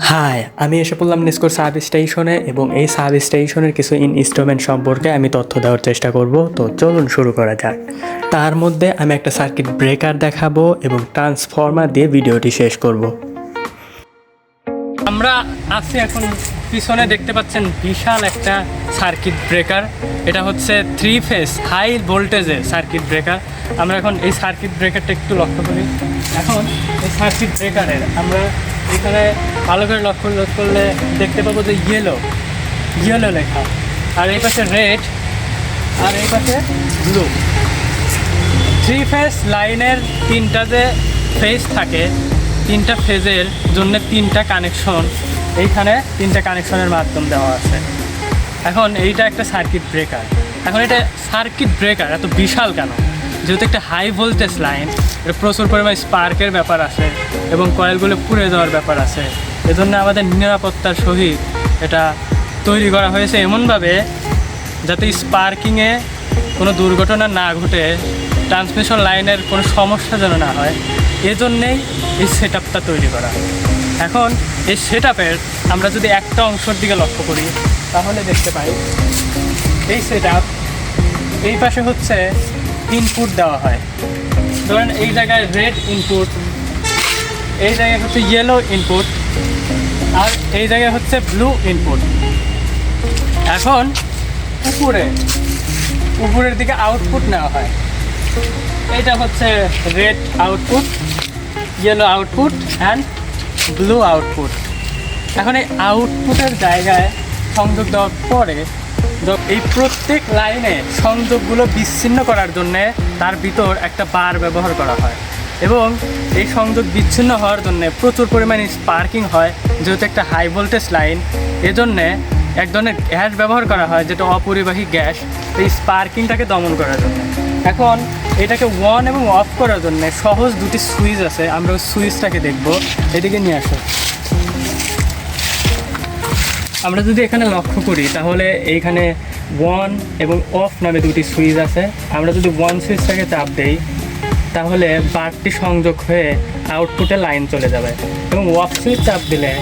High আমি এসে পড়লাম নেস্কোর সাব স্টেশনে এবং এই সাব স্টেশনের কিছু ইনস্ট্রুমেন্ট সম্পর্কে আমি তথ্য দেওয়ার চেষ্টা করব। তো চলুন শুরু করা যাক। তার মধ্যে আমি একটা সার্কিট ব্রেকার দেখাবো এবং ট্রান্সফর্মার দিয়ে ভিডিওটি শেষ করব। আমরা আছি এখন পিছনে, দেখতে পাচ্ছেন বিশাল একটা সার্কিট ব্রেকার এটা হচ্ছে থ্রি ফেস হাই ভোল্টেজের সার্কিট ব্রেকার আমরা এখন এই সার্কিট ব্রেকারটা একটু লক্ষ্য করি। এখন এই সার্কিট ব্রেকারের আমরা এখানে ভালো করে লক্ষ্য করলে দেখতে পাবো যে ইয়েলো ইয়েলো লেখা। আর এই পাশে রেড আর এই পাশে ব্লু থ্রি ফেজ লাইনের তিনটা যে ফেজ থাকে, তিনটা ফেজের জন্য তিনটা কানেকশন এইখানে তিনটা কানেকশনের মাধ্যম দেওয়া আছে। এখন এইটা একটা সার্কিট ব্রেকার এখন এটা সার্কিট ব্রেকার এত বিশাল কেন? যেহেতু একটা হাই ভোল্টেজ লাইন এটা প্রচুর পরিমাণে স্পার্কের ব্যাপার আছে এবং কয়েলগুলো পুড়ে যাওয়ার ব্যাপার আছে। এজন্য আমাদের নিরাপত্তার সহিত এটা তৈরি করা হয়েছে এমনভাবে যাতে স্পার্কিংয়ে কোনো দুর্ঘটনা না ঘটে ট্রান্সমিশন লাইনের কোনো সমস্যা যেন না হয়, এজন্যেই এই সেট আপটা তৈরি করা। এখন এই সেট আমরা যদি একটা অংশের দিকে লক্ষ্য করি, তাহলে দেখতে পাই, এই সেট এই পাশে হচ্ছে ইনপুট দেওয়া হয়। ধরেন এই জায়গায় রেড ইনপুট এই জায়গায় হচ্ছে ইয়েলো ইনপুট আর এই জায়গায় হচ্ছে ব্লু ইনপুট এখন উপরে, উপরের দিকে আউটপুট নেওয়া হয়। এটা হচ্ছে red output yellow output and blue output এখন এই আউটপুটের জায়গায় সংযোগ দেওয়ার পরে এই প্রত্যেক লাইনে সংযোগগুলো বিচ্ছিন্ন করার জন্যে তার ভিতর একটা বার ব্যবহার করা হয়। এবং এই সংযোগ বিচ্ছিন্ন হওয়ার জন্য প্রচুর পরিমাণে স্পার্কিং হয়, যেহেতু একটা হাই ভোল্টেজ লাইন এজন্যে এক ধরনের গ্যাস ব্যবহার করা হয়, যেটা অপরিবাহী গ্যাস, এই স্পার্কিংটাকে দমন করার জন্য। এখন এটাকে ওয়ান এবং অফ করার জন্য সহজ দুটি সুইচ আছে, আমরা ওই সুইচটাকে দেখব। এদিকে নিয়ে আসো। আমরা যদি এখানে লক্ষ্য করি, তাহলে এইখানে ওয়ান এবং অফ নামে দুটি সুইচ আছে। আমরা যদি ওয়ান সুইচটাকে চাপ দেই, তাহলে বারটি সংযোগ হয়ে আউটপুটে লাইন চলে যাবে। এবং অফ সুইচ চাপ দিলে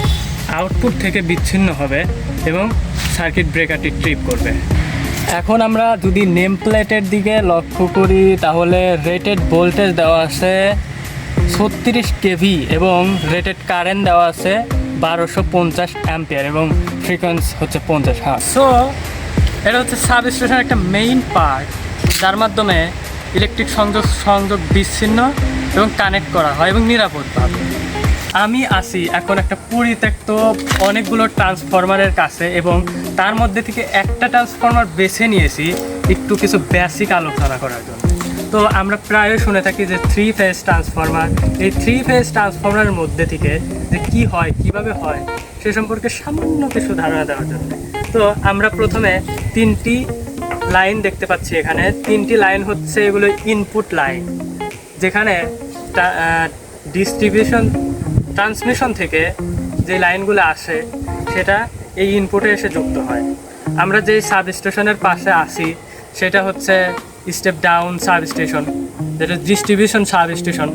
আউটপুট থেকে বিচ্ছিন্ন হবে এবং সার্কিট ব্রেকারটি ট্রিপ করবে। এখন আমরা যদি নেম প্লেটের দিকে লক্ষ্য করি, তাহলে রেটেড ভোল্টেজ দেওয়া আছে ছত্রিশ কেভি এবং রেটেড কারেন্ট দেওয়া আছে বারোশো পঞ্চাশ অ্যাম্পিয়ার এবং ফ্রিকোয়েন্স হচ্ছে পঞ্চাশ হার্ট সো এটা হচ্ছে সাব স্টেশনের একটা মেইন পার্ট যার মাধ্যমে ইলেকট্রিক সংযোগ সংযোগ বিচ্ছিন্ন এবং কানেক্ট করা হয় এবং নিরাপদভাবে আমি আসি এখন একটা পরিত্যক্ত অনেকগুলো ট্রান্সফরমারের কাছে এবং তার মধ্যে থেকে একটা ট্রান্সফরমার বেছে নিয়েছি, একটু কিছু বেসিক আলোচনা করার জন্য। তো আমরা প্রায় শুনে থাকি যে থ্রি ফেজ ট্রান্সফরমার এই থ্রি ফেজ ট্রান্সফরমারের মধ্যে থেকে যে কি হয়, কীভাবে হয়, সে সম্পর্কে সামান্য কিছু ধারণা দেওয়ার জন্য। তো আমরা প্রথমে তিনটি লাইন দেখতে পাচ্ছি এখানে। তিনটি লাইন হচ্ছে এগুলো ইনপুট লাইন যেখানে ডিস্ট্রিবিউশন ট্রান্সমিশন থেকে যে লাইনগুলো আসে, সেটা এই ইনপুটে এসে যুক্ত হয়। আমরা যেই সাব স্টেশনের পাশে আসি, সেটা হচ্ছে স্টেপ ডাউন সাব স্টেশন যেটা ডিস্ট্রিবিউশন সাব স্টেশন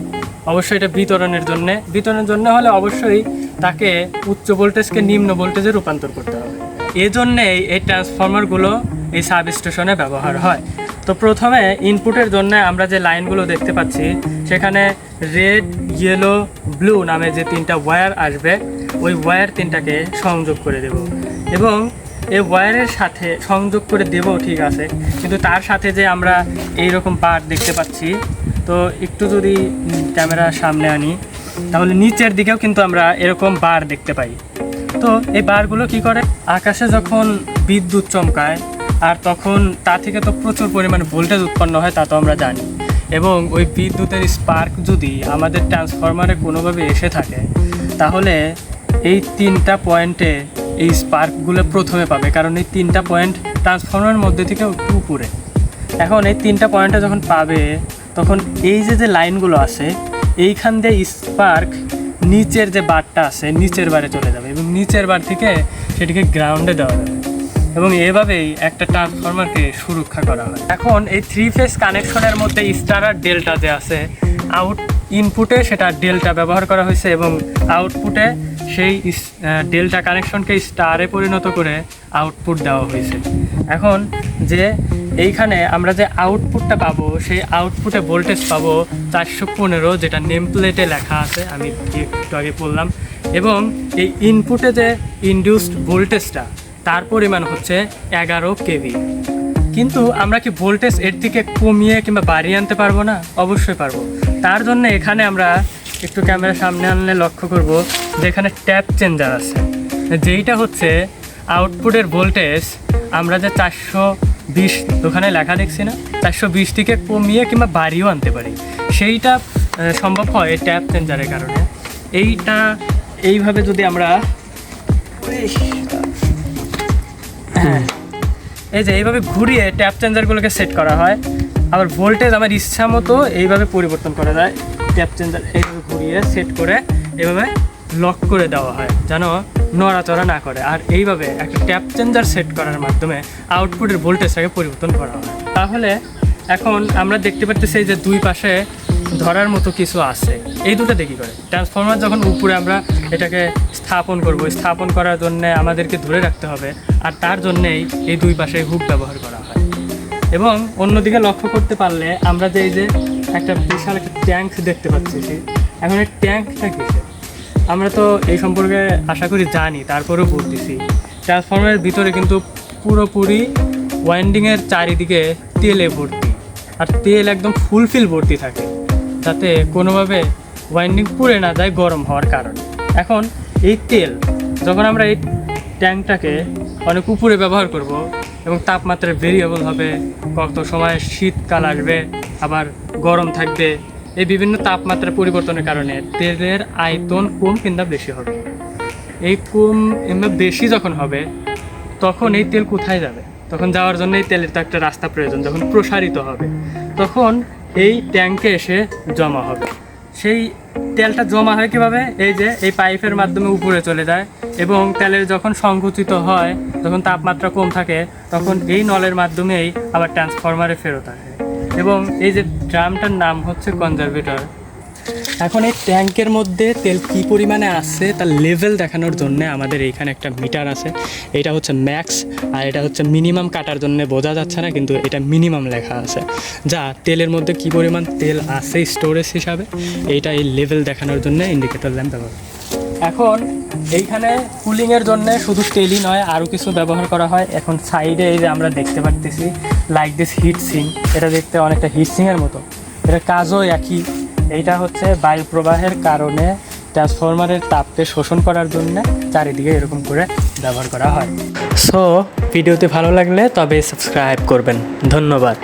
অবশ্যই এটা বিতরণের জন্য। বিতরণের জন্য হলে অবশ্যই তাকে উচ্চ ভোল্টেজকে নিম্ন ভোল্টেজে রূপান্তর করতে হবে। এই জন্যেই এই ট্রান্সফর্মারগুলো এই সাব স্টেশনে ব্যবহার হয়। তো প্রথমে ইনপুটের জন্য আমরা যে লাইনগুলো দেখতে পাচ্ছি, সেখানে রেড ইয়েলো ব্লু নামে যে তিনটা ওয়্যার আসবে, ওই ওয়্যার তিনটাকে সংযোগ করে দেব। এবং এই ওয়্যারের সাথে সংযোগ করে দেব, ঠিক আছে। কিন্তু তার সাথে যে আমরা এই রকম পার্ট দেখতে পাচ্ছি, তো একটু যদি ক্যামেরার সামনে আনি, তাহলে নিচের দিকেও কিন্তু আমরা এরকম বার দেখতে পাই। তো এই বারগুলো কি করে? আকাশে যখন বিদ্যুৎ চমকায়, আর তখন তা থেকে তো প্রচুর পরিমাণে ভোল্টেজ উৎপন্ন হয়, তা তো আমরা জানি। এবং ওই বিদ্যুতের স্পার্ক যদি আমাদের ট্রান্সফরমারে কোনোভাবে এসে থাকে, তাহলে এই তিনটা পয়েন্টে এই স্পার্কগুলো প্রথমে পাবে, কারণ এই তিনটা পয়েন্ট ট্রান্সফরমারের মধ্যে থেকে একটু উপরে। এখন এই তিনটা পয়েন্টটা যখন পাবে, তখন এই যে যে লাইনগুলো আছে, এইখান দিয়ে স্পার্ক নিচের যে বারটা আছে, নিচের বারে চলে যাবে এবং নিচের বার থেকে সেটিকে গ্রাউন্ডে দেওয়া যাবে এবং এভাবেই একটা ট্রান্সফরমারকে সুরক্ষা করা হয়। এখন এই থ্রি ফেজ কানেকশনের মধ্যে স্টার আর ডেল্টা যে আছে আউট ইনপুটে সেটা ডেল্টা ব্যবহার করা হয়েছে এবং আউটপুটে সেই ডেল্টা কানেকশনকে স্টারে পরিণত করে আউটপুট দেওয়া হয়েছে। এখন যে এইখানে আমরা যে আউটপুটটা পাবো, সেই আউটপুটে ভোল্টেজ পাবো চারশো পনেরো, যেটা নেম প্লেটে লেখা আছে, আমি একটু আগে বললাম এবং এই ইনপুটে যে ইনডিউসড ভোল্টেজটা তার পরিমাণ হচ্ছে এগারো কেভি। কিন্তু আমরা কি ভোল্টেজ এর থেকে কমিয়ে কিংবা বাড়িয়ে আনতে পারব না? অবশ্যই পারব। তার জন্য এখানে আমরা একটু ক্যামেরার সামনে আনলে লক্ষ্য করব যে এখানে ট্যাপ চেঞ্জার আছে। যেইটা হচ্ছে আউটপুটের ভোল্টেজ, আমরা যে চারশো বিশ ওখানে লেখা দেখছি না, চারশো বিশ থেকে কমিয়ে কিংবা বাড়িও আনতে পারি। সেইটা সম্ভব হয় ট্যাপ চেঞ্জারের কারণে। এইটা, এইভাবে যদি আমরা হ্যাঁ এই যে এইভাবে ঘুরিয়ে ট্যাপ চেঞ্জারগুলোকে সেট করা হয়। আবার ভোল্টেজ আমার ইচ্ছা মতো এইভাবে পরিবর্তন করা যায়। ট্যাপ চেঞ্জার এইভাবে ঘুরিয়ে সেট করে এভাবে লক করে দেওয়া হয়, যেন নড়াচড়া না করে। আর এইভাবে একটা ট্যাপ চেঞ্জার সেট করার মাধ্যমে আউটপুটের ভোল্টেজটাকে পরিবর্তন করা হয়। তাহলে এখন আমরা দেখতে পাচ্ছি যে দুই পাশে ধরার মতো কিছু আছে। এই দুটো দেখি করে? ট্রান্সফরমার যখন উপরে আমরা এটাকে স্থাপন করব, স্থাপন করার জন্য আমাদেরকে ধরে রাখতে হবে, আর তার জন্যেই এই দুই পাশে হুক ব্যবহার করা হয়। এবং অন্যদিকে লক্ষ্য করতে পারলে আমরা যে এই যে একটা বিশাল একটা ট্যাঙ্ক দেখতে পাচ্ছি এখন এই ট্যাঙ্কটা কিসে আমরা তো এই সম্পর্কে আশা করি জানি, তারপরেও বলতেছি। ট্রান্সফরমারের ভিতরে কিন্তু পুরোপুরি ওয়াইন্ডিংয়ের চারিদিকে তেলে ভর্তি, আর তেল একদম ফুলফিল ভর্তি থাকে, যাতে কোনোভাবে ওয়াইন্ডিং পুড়ে না যায় গরম হওয়ার কারণে। এখন এই তেল, যখন আমরা এই ট্যাঙ্কটাকে অনেক উপরে ব্যবহার করব এবং তাপমাত্রা ভেরিয়েবল হবে। কত সময় শীতকাল আসবে, আবার গরম থাকবে। এই বিভিন্ন তাপমাত্রা পরিবর্তনের কারণে তেলের আয়তন কম কিংবা বেশি হবে। এই কম কিংবা বেশি যখন হবে, তখন এই তেল কোথায় যাবে? তখন যাওয়ার জন্য এই তেলের তো একটা রাস্তা প্রয়োজন, যখন প্রসারিত হবে, তখন এই ট্যাঙ্কে এসে জমা হবে। সেই তেলটা জমা হয় কীভাবে? এই যে, এই পাইপের মাধ্যমে উপরে চলে যায় এবং তেলের যখন সংকুচিত হয়, যখন তাপমাত্রা কম থাকে, তখন এই নলের মাধ্যমেই আবার ট্রান্সফরমারে ফেরত আসে। এবং এই যে ড্রামটার নাম হচ্ছে কনজারভেটর এখন এই ট্যাঙ্কের মধ্যে তেল কি পরিমাণে আছে তার লেভেল দেখানোর জন্য আমাদের এইখানে একটা মিটার আছে। এটা হচ্ছে ম্যাক্স আর এটা হচ্ছে মিনিমাম কাটার জন্য বোঝা যাচ্ছে না, কিন্তু এটা মিনিমাম লেখা আছে। যা তেলের মধ্যে কি পরিমাণ তেল আছে স্টোরেজ হিসাবে, এইটা এই লেভেল দেখানোর জন্য ইন্ডিকেটর ল্যাম্প ব্যবহার এখন এইখানে কুলিংয়ের জন্য শুধু তেলই নয় আরও কিছু ব্যবহার করা হয়। এখন সাইডে এই যে আমরা দেখতে পারতেছি লাইক দিস হিট সিং এটা দেখতে অনেকটা হিট সিংয়ের মতো। এটা কাজও একই। এইটা হচ্ছে বায়ু প্রবাহের কারণে ট্রান্সফরমারের তাপকে শোষণ করার জন্য চারিদিকে এরকম করে ব্যবহার করা হয়। সো ভিডিওতে ভালো লাগলে তবে সাবস্ক্রাইব করবেন। ধন্যবাদ।